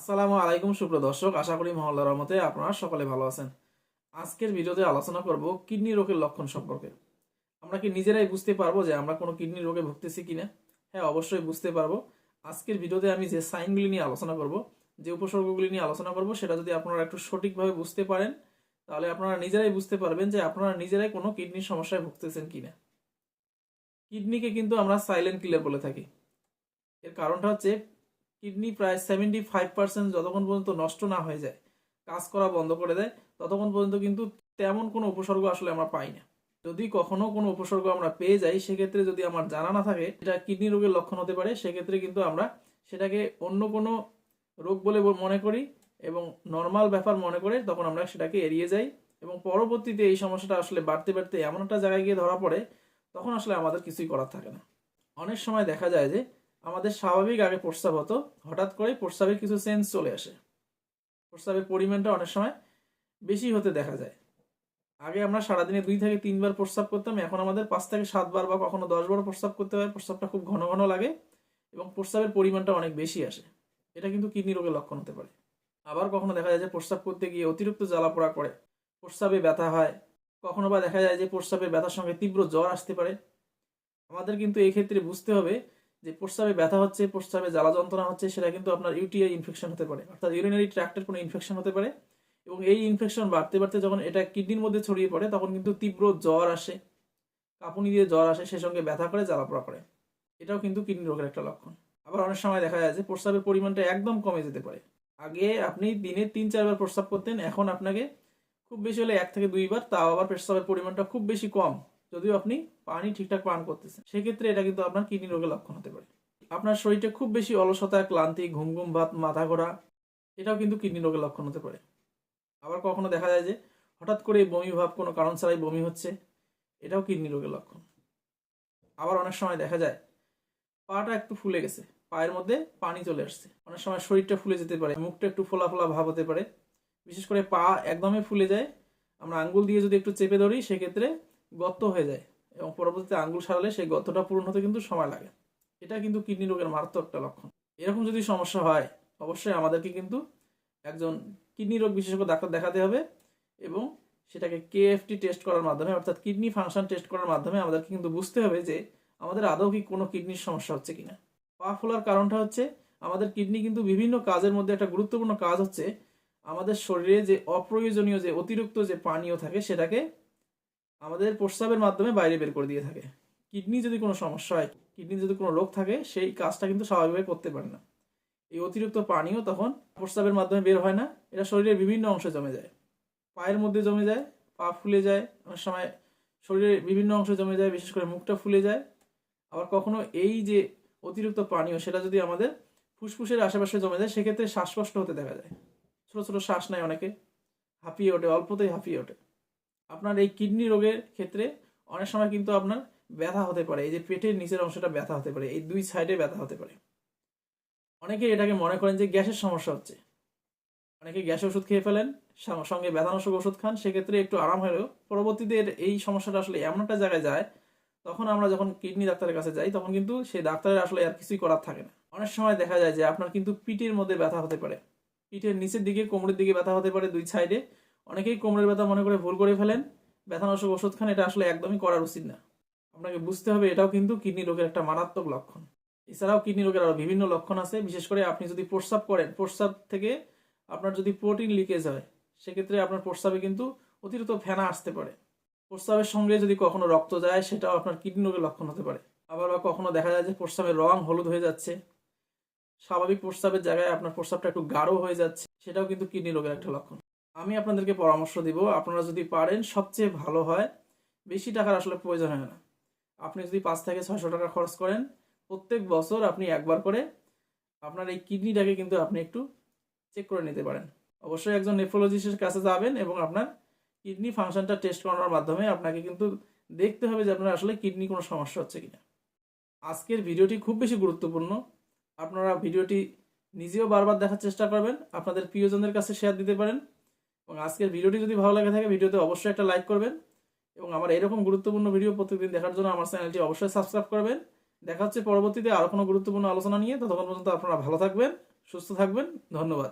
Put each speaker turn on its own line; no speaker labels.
আসসালামু আলাইকুম, সুপ্রিয় দর্শক। আশা করি মহল্লার রহমতে আপনারা সকলে ভালো আছেন। আজকের ভিডিওতে আলোচনা করব কিডনি রোগের লক্ষণ সম্পর্কে। আমরা কি নিজেরাই বুঝতে পারব যে আমরা কোনো কিডনি রোগে ভুগতেছি কিনা? হ্যাঁ অবশ্যই বুঝতে পারব। আজকের ভিডিওতে আমি যে সাইনগুলি নিয়ে আলোচনা করব, যে উপসর্গগুলি নিয়ে আলোচনা করব, সেটা যদি আপনারা একটু সঠিকভাবে বুঝতে পারেন, তাহলে আপনারা নিজেরাই বুঝতে পারবেন যে আপনারা নিজেরাই কোনো কিডনির সমস্যায় ভুগতেছেন কিনা। কিডনিকে কিন্তু আমরা সাইলেন্ট কিলার বলে থাকি। এর কারণটা হচ্ছে কিডনি প্রায় সেভেন্টি ফাইভ পার্সেন্ট যতক্ষণ পর্যন্ত নষ্ট না হয়ে যায়, কাজ করা বন্ধ করে দেয়, ততক্ষণ পর্যন্ত কিন্তু তেমন কোনো উপসর্গ আসলে আমরা পাই না। যদি কখনো কোনো উপসর্গ আমরা পেয়ে যাই, সেক্ষেত্রে যদি আমার জানা না থাকে, এটা কিডনি রোগের লক্ষণ হতে পারে, সেক্ষেত্রে কিন্তু আমরা সেটাকে অন্য কোনো রোগ বলে মনে করি এবং নর্মাল ব্যাপার মনে করে তখন আমরা সেটাকে এড়িয়ে যাই এবং পরবর্তীতে এই সমস্যাটা আসলে বাড়তে বাড়তে এমন একটা জায়গায় গিয়ে ধরা পড়ে, তখন আসলে আমাদের কিছুই করার থাকে না। অনেক সময় দেখা যায় যে আমাদের স্বাভাবিক আগে প্রস্রাব হতো। হঠাৎ করে প্রস্রাবের কিছু সেন্স চলে আসে। প্রস্রাবের পরিমাণটা অনেক সময় বেশি হতে দেখা যায়। আগে আমরা সারাদিনে দুই থেকে তিনবার প্রস্রাব করতাম, এখন আমাদের পাঁচ থেকে সাতবার বা কখনো দশবার প্রস্রাব করতে হয়। প্রস্রাবটা খুব ঘন ঘন লাগে এবং প্রস্রাবের পরিমাণটা অনেক বেশি আসে। এটা কিন্তু কিডনি রোগের লক্ষণ হতে পারে। আবার কখনো দেখা যায় যে প্রস্রাব করতে গিয়ে অতিরিক্ত জ্বালা পোড়া করে, প্রস্রাবে ব্যথা হয়। কখনো বা দেখা যায় যে প্রস্রাবের ব্যথার সঙ্গে তীব্র জ্বর আসতে পারে। আমাদের কিন্তু এই ক্ষেত্রে বুঝতে হবে যে প্রস্রাবে ব্যথা হচ্ছে, প্রস্রাবে জ্বালা যন্ত্রণা হচ্ছে, সেটা কিন্তু আপনার ইউটিআই ইনফেকশন হতে পারে। অর্থাৎ ইউরিনারি ট্র্যাক্টের কোনো ইনফেকশন হতে পারে। এবং এই ইনফেকশন বাড়তে বাড়তে যখন এটা কিডনির মধ্যে ছড়িয়ে পড়ে, তখন কিন্তু তীব্র জ্বর আসে। কাঁপুনি দিয়ে জ্বর আসে, সে সঙ্গে ব্যথা করে, জ্বালা পোড়া করে। এটাও কিন্তু কিডনি রোগের একটা লক্ষণ। আবার অনেক সময় দেখা যায় যে প্রস্রাবের পরিমাণটা একদম কমে যেতে পারে। আগে আপনি দিনে তিন, চারবার প্রস্রাব করতেন, এখন আপনাকে খুব বেশি হলে এক থেকে দুইবার, তাও আবার প্রস্রাবের পরিমাণটা খুব বেশি কম। যদিও আপনি পানি ঠিকঠাক পান করতেছেন, সেক্ষেত্রে এটা কিন্তু আপনার কিডনি রোগের লক্ষণ হতে পারে। আপনার শরীরে খুব বেশি অলসতা, ক্লান্তি ঘুম ঘুম ভাত, মাথা ঘোরা, এটাও কিন্তু কিডনি রোগের লক্ষণ হতে পারে। আবার কখনো দেখা যায় যে হঠাৎ করে বমি ভাব, কোনো কারণ ছাড়াই বমি হচ্ছে, এটাও কিডনি রোগের লক্ষণ। আবার অনেক সময় দেখা যায়, পাটা একটু ফুলে গেছে, পায়ের মধ্যে পানি চলে আসছে। অনেক সময় শরীরটা ফুলে যেতে পারে, মুখটা একটু ফোলা ফোলা ভাব হতে পারে। বিশেষ করে পা একদমই ফুলে যায়, আমরা আঙ্গুল দিয়ে যদি একটু চেপে ধরি, সেক্ষেত্রে গর্ত হয়ে যায় এবং পরবর্তীতে আঙ্গুল সারালে সেই গর্তটা পূরণ হতে কিন্তু সময় লাগে। এটা কিন্তু কিডনি রোগের মারাত্মক একটা লক্ষণ। এরকম যদি সমস্যা হয়, অবশ্যই আমাদেরকে কিন্তু একজন কিডনি রোগ বিশেষজ্ঞ ডাক্তার দেখাতে হবে এবং সেটাকে কেএফটি টেস্ট করার মাধ্যমে, অর্থাৎ কিডনি ফাংশন টেস্ট করার মাধ্যমে আমাদেরকে কিন্তু বুঝতে হবে যে আমাদের আদৌ কি কোনো কিডনির সমস্যা হচ্ছে কিনা। পা ফোলার কারণটা হচ্ছে আমাদের কিডনি কিন্তু বিভিন্ন কাজের মধ্যে একটা গুরুত্বপূর্ণ কাজ হচ্ছে আমাদের শরীরে যে অপ্রয়োজনীয় যে অতিরিক্ত যে পানীয় থাকে সেটাকে আমাদের প্রস্রাবের মাধ্যমে বাইরে বের করে দিয়ে থাকে। কিডনি যদি কোনো সমস্যা হয় কিডনি যদি কোনো রোগ থাকে, সেই কাজটা কিন্তু স্বাভাবিকভাবে করতে পারে না। এই অতিরিক্ত পানিও তখন প্রস্রাবের মাধ্যমে বের হয় না, এটা শরীরের বিভিন্ন অংশে জমে যায়। পায়ের মধ্যে জমে যায়, পা ফুলে যায়, অনেক সময় শরীরের বিভিন্ন অংশে জমে যায়, বিশেষ করে মুখটা ফুলে যায়। আবার কখনো এই যে অতিরিক্ত পানীয়, সেটা যদি আমাদের ফুসফুসের আশেপাশে জমে যায়, সেক্ষেত্রে শ্বাসকষ্ট হতে দেখা যায়। ছোট ছোট শ্বাস নেয় অনেকে, হাঁপিয়ে ওঠে, অল্পতেই হাঁপিয়ে ওঠে। আপনার এই কিডনি রোগের ক্ষেত্রে অনেক সময় কিন্তু আপনার ব্যথা হতে পারে। এই যে পেটের নিচের অংশটা ব্যথা হতে পারে, এই দুই সাইডে ব্যথা হতে পারে। অনেকে এটাকে মনে করেন যে গ্যাসের সমস্যা হচ্ছে। অনেকে গ্যাসের ওষুধ খেয়ে ফেলেন সঙ্গে ব্যথানাশক ওষুধ খান, সেক্ষেত্রে একটু আরাম হলেও পরবর্তীতে এই সমস্যাটা আসলে এমন একটা জায়গায় যায়, তখন আমরা যখন কিডনি ডাক্তারের কাছে যাই, তখন কিন্তু সেই ডাক্তারের আসলে আর কিছুই করার থাকে না। অনেক সময় দেখা যায় যে আপনার কিন্তু পিঠের মধ্যে ব্যথা হতে পারে। পিঠের নিচের দিকে, কোমরের দিকে ব্যথা হতে পারে দুই সাইডে অনেকেই কোমরের ব্যথা মনে করে ভুল করে ফেলেন। ব্যথানাশক ওষুধ খান, এটা আসলে একদমই করার উচিত না। আপনাকে বুঝতে হবে, এটাও কিন্তু কিডনি রোগের একটা মারাত্মক লক্ষণ। এছাড়াও কিডনি রোগের আরও বিভিন্ন লক্ষণ আছে। বিশেষ করে আপনি যদি প্রস্রাব করেন, প্রস্রাব থেকে আপনার যদি প্রোটিন লিকেজ হয়, সেক্ষেত্রে আপনার প্রস্রাবে কিন্তু অতিরিক্ত ফেনা আসতে পারে। প্রস্রাবের সঙ্গে যদি কখনো রক্ত যায়, সেটাও আপনার কিডনি রোগের লক্ষণ হতে পারে। আবার বা কখনো দেখা যায় যে প্রস্রাবের রং হলুদ হয়ে যাচ্ছে। স্বাভাবিক প্রস্রাবের জায়গায় আপনার প্রস্রাবটা একটু গাঢ় হয়ে যাচ্ছে, সেটাও কিন্তু কিডনি রোগের একটা লক্ষণ। আমি আপনাদেরকে পরামর্শ দিব, আপনারা যদি পারেন, সবচেয়ে ভালো হয়, বেশি টাকার আসলে প্রয়োজন হয় না। আপনি যদি পাঁচ থেকে ছয়শো টাকা খরচ করেন, প্রত্যেক বছর আপনি একবার করে আপনার এই কিডনিটাকে কিন্তু আপনি একটু চেক করে নিতে পারেন। অবশ্যই একজন নেফ্রোলজিস্টের কাছে যাবেন এবং আপনার কিডনি ফাংশনটা টেস্ট করানোর মাধ্যমে আপনাকে কিন্তু দেখতে হবে যে আপনার আসলে কিডনি কোনো সমস্যা হচ্ছে কিনা। আজকের ভিডিওটি খুব বেশি গুরুত্বপূর্ণ। আপনারা ভিডিওটি নিজেও বারবার দেখার চেষ্টা করবেন, আপনাদের প্রিয়জনদের কাছে শেয়ার দিতে পারেন। এবং আজকের ভিডিওটি যদি ভালো লাগে থাকে, ভিডিওতে অবশ্যই একটা লাইক করবেন। এবং আমার এরকম গুরুত্বপূর্ণ ভিডিও প্রত্যেকদিন দেখার জন্য আমার চ্যানেলটি অবশ্যই সাবস্ক্রাইব করবেন। দেখা হচ্ছে পরবর্তীতে আরও কোনো গুরুত্বপূর্ণ আলোচনা নিয়ে। ততক্ষণ পর্যন্ত আপনারা ভালো থাকবেন, সুস্থ থাকবেন। ধন্যবাদ।